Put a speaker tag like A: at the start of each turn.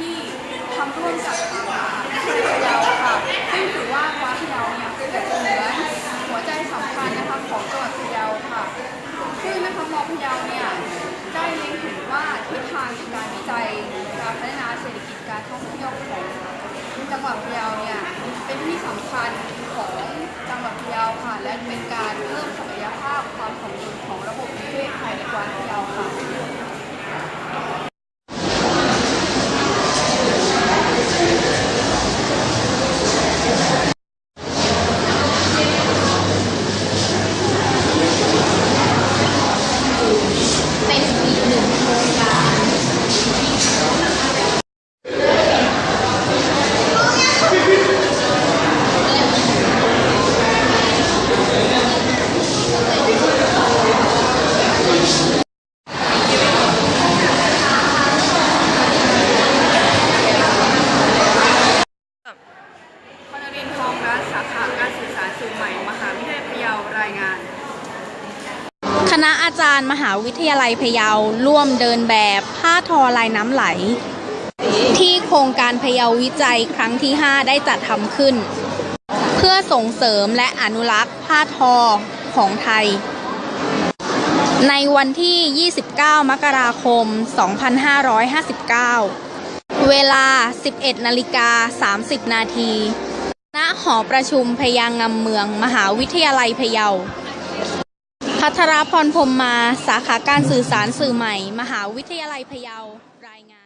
A: ที่ทำร่วมกับทางมหาวัยพยาค่ะซึ่งถือว่ากวัดพยาวเนี่ยเป็นเหมือนหัวใจสำคัญนะคะของจังหวัดพยาวค่ะ ซึ่งนะคะมอพะเยาว
B: เนี่ยได้เล็งเห็นว่าทิศทางในการ
A: วิจัยการพัฒนาเศรษฐกิจการท่องเที่ยวของจังหวัดพยาวเนี่ยเป็นที่สำคัญของจังหวัดพยาว
B: ค่ะและเป็น ณะอาจารย์มหาวิทยาลัยพะเยาร่วมเดินแบบผ้าทอลายน้ำไหล ที่โครงการพะเยาวิจัยครั้งที่ 5 ได้จัดทำขึ้น เพื่อส่งเสริมและอนุรักษ์ผ้าทอของไทย ในวันที่ 29 มกราคม 2559 เวลา 11นาฬิกา30 นาทีณหอประชุมพยางำเมือง มหาวิทยาลัยพะเยา พัทรพรพรมมา สาขาการสื่อสารสื่อใหม่ มหาวิทยาลัยพะเยา รายงาน